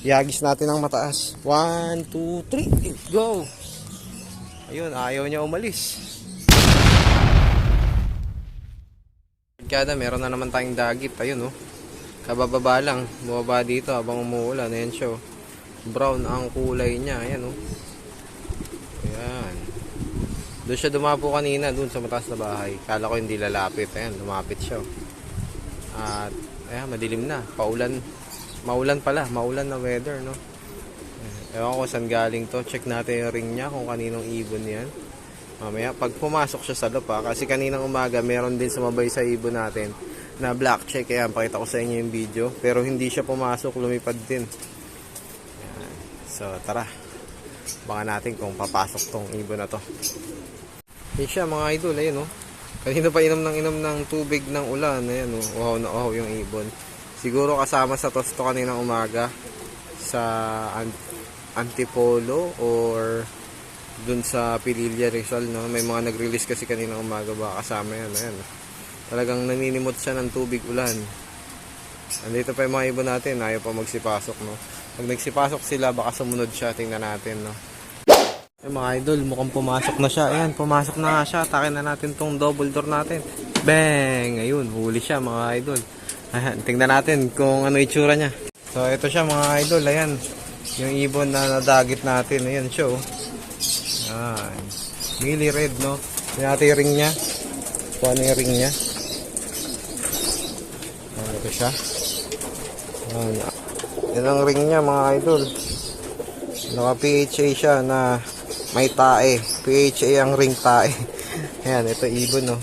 Iagis natin ang mataas. 1, 2, 3, go! Ayun, ayaw niya umalis. Kada meron na naman tayong dagit. Ayun oh. Kabababa lang. Bumaba dito habang umuulan. Ayan siya oh. Brown ang kulay niya. Ayan oh. Ayan. Doon siya dumapo kanina, doon sa mataas na bahay. Kala ko hindi lalapit. Ayan, lumapit siya. oh. At, ayan, madilim na. Paulan. Maulan pala. Maulan na weather, no? Ewan ko saan galing to. Check natin yung ring niya kung kaninong ibon yan. Mamaya, pag pumasok siya sa lupa, kasi kaninang umaga, meron din sumabay sa ibon natin na black check. Ayan, pakita ko sa inyo yung video. Pero hindi siya pumasok, lumipad din. Ayan. So, tara. Baka natin kung papasok tong ibon na to. Yan siya mga idol, ayun oh. Kanina pa inom ng inom ng tubig ng ulan, ayan oh. Uhaw na uhaw yung ibon. Siguro kasama sa tosto kaninang umaga sa An- Antipolo or dun sa Pililla Rizal, no? May mga nag-release kasi kaninang umaga ba kasama yan, ayan. Talagang naninimot siya ng tubig ulan. Andito pa yung mga ibon natin, ayaw pa magsipasok, no? Pag nagsipasok sila, baka sumunod siya, tingnan natin, no? Ay mga idol, mukhang pumasok na siya. Ayan, pumasok na nga siya. Takin na natin tong double door natin. Bang! Ayun, huli siya mga idol. Ayan, tingnan natin kung ano itsura niya. So, ito siya mga idol. Ayan, yung ibon na nadagit natin. Ayan siya, oh. Ayan. Mili red, no? Tingnan natin ring niya. Kung ano ring niya. Ayan, ito siya. Ayan. Yan ang ring niya mga idol. Naka PHA siya na may tae. PHA ang ring tae. Ayan, ito ibon, no.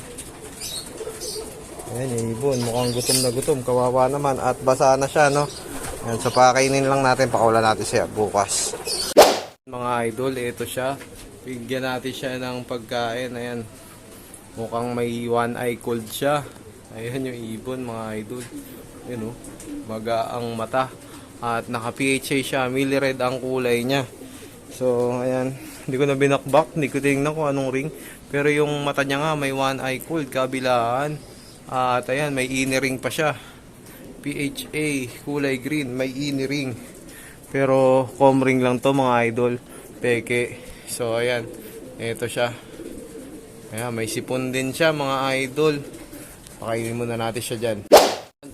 Ayan, yung ibon. Mukhang gutom na gutom. Kawawa naman. At basa na siya, no. Ayan, so pakainin lang natin. Pakawala natin siya bukas. Mga idol, ito siya. Bigyan natin siya ng pagkain. Ayan. Mukhang may one eye cold siya. Ayan yung ibon, mga idol. Ayan, oh. Maga ang mata. At naka PHA siya. Mili red ang kulay niya. So, ayan. Hindi ko na binakbak. Hindi ko tingnan kung anong ring. Pero yung mata niya nga, may one eye cold. Kabilaan. At ayan, may ini ring pa siya. PHA, kulay green. May ini ring. Pero, com ring lang to mga idol. Peke. So, ayan. Ito siya. Ayan, may sipon din siya mga idol. Pakainin muna natin siya dyan.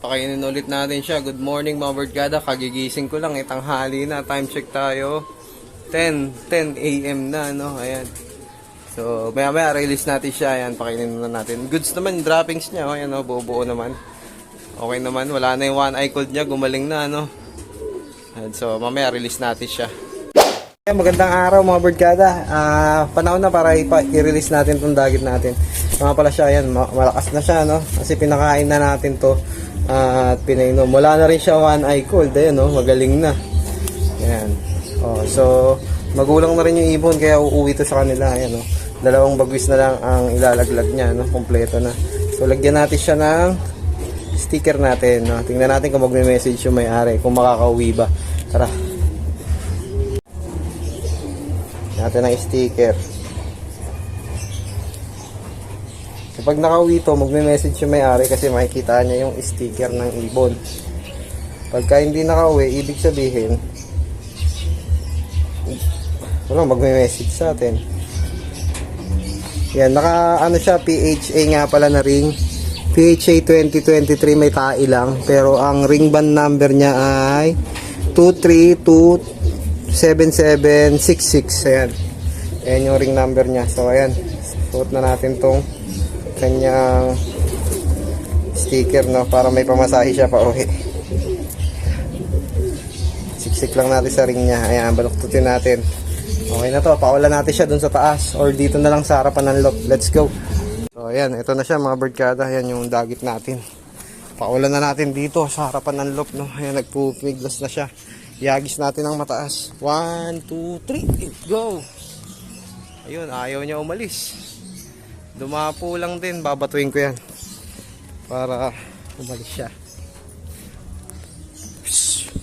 Pakainin ulit natin siya. Good morning mga birdgada. Kagigising ko lang. Itanghali na. Time check tayo. 10. 10 a.m. na. No? Ayan. So, maya maya release natin siya. Ayan, pakainin muna natin. Goods naman, droppings niya. Oh, ayan, oh, buo-buo naman. Okay naman. Wala na yung one eye cold niya. Gumaling na, no? Ayan, so, mamaya release natin siya. Ayan, magandang araw mga birdgada. Ah, panahon na para i-release natin tong dagit natin. Mga pala siya, ayan, ma- malakas na siya, no? Kasi pinakain na natin to ah, at pinainom. Wala na rin siya one eye cold, ayan, no? Magaling na. Ayan. Oh, so, magulang na rin yung ibon, kaya uuwi to sa kanila, ayan, no? Dalawang bagwis na lang ang ilalaglag niya, no? Kompleto na. So, lagyan natin siya ng sticker natin, no? Tingnan natin kung magme-message yung may-ari, kung makakauwi ba. Tara. natin ang sticker. Kapag nakauwi to, magme-message yung may-ari kasi makikita niya yung sticker ng ibon. Pagka hindi nakauwi, ibig sabihin, wala, magme-message sa atin. Yan, naka, ano siya, PHA nga pala na ring. PHA 2023 may tae lang, pero ang ring band number niya ay 2327766. Ayan. Ayan yung ring number niya. So, ayan. Suot na natin tong kanyang sticker, no? Para may pamasahe siya pa uwi. Siksik lang natin sa ring niya. Ayan, baluktutin natin. Okay na to. Paula natin siya dun sa taas. Or dito na lang sa harapan ng lock. Let's go. So, ayan. Ito na siya mga birdcada. Ayan yung dagit natin. Paula na natin dito sa harapan ng loop, no? Ayan, nagpupiglas na siya. Iagis natin ang mataas. 1, 2, 3, go! Ayun, ayaw niya umalis. Dumapo lang din, babatuin ko yan. Para umalis siya. Psst.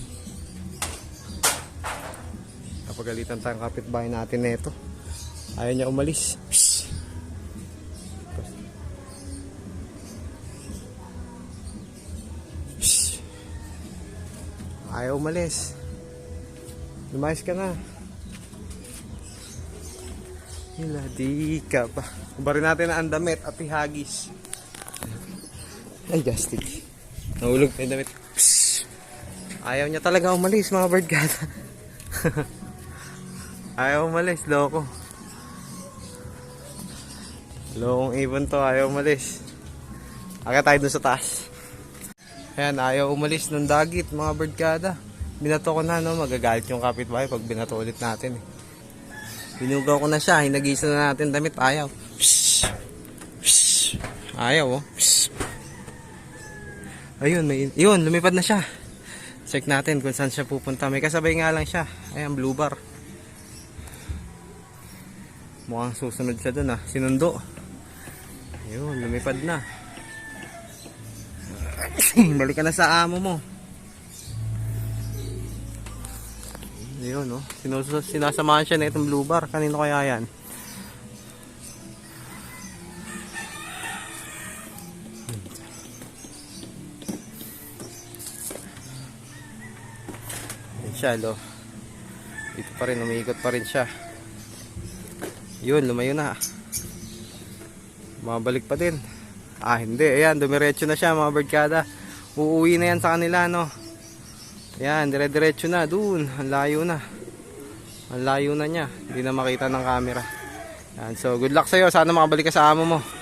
Napagalitan tayong kapitbahay natin nito. Ayaw niya umalis. Psst. Ayaw umalis. Lumayas ka na. Hila, di ka pa. Kubarin natin ang damit at ihagis. Ay, gastig. Nahulog pa yung. Ayaw niya talaga umalis, mga bird cat. ayaw umalis, loko. Lokong ibon to, ayaw umalis. Aga tayo dun sa taas. Ayan, ayaw umalis ng dagit, mga birdkada. Binato ko na, no? Magagalit yung kapitbahay pag binato ulit natin. Eh. Binugaw ko na siya, hinagisa na natin damit, ayaw. Ayaw, oh. Ayun, may, yun, lumipad na siya. Check natin kung saan siya pupunta. May kasabay nga lang siya. Ayan, blue bar. Mukhang susunod siya dun, ah. Sinundo. Ayun, lumipad na. Balik ka na sa amo mo. Ayun, no? Sinus sinasamahan siya na itong blue bar. Kanino kaya yan? Yan siya, lo. Dito pa rin, umiikot pa rin siya. Yun, lumayo na. Mabalik pa din. Ah, hindi. Ayan, dumiretso na siya mga birdkada. Uuwi na yan sa kanila, no? Ayan, dire-diretso na. Doon, ang layo na. Ang layo na niya. Hindi na makita ng camera. Ayan, so good luck sa'yo. Sana makabalik ka sa amo mo.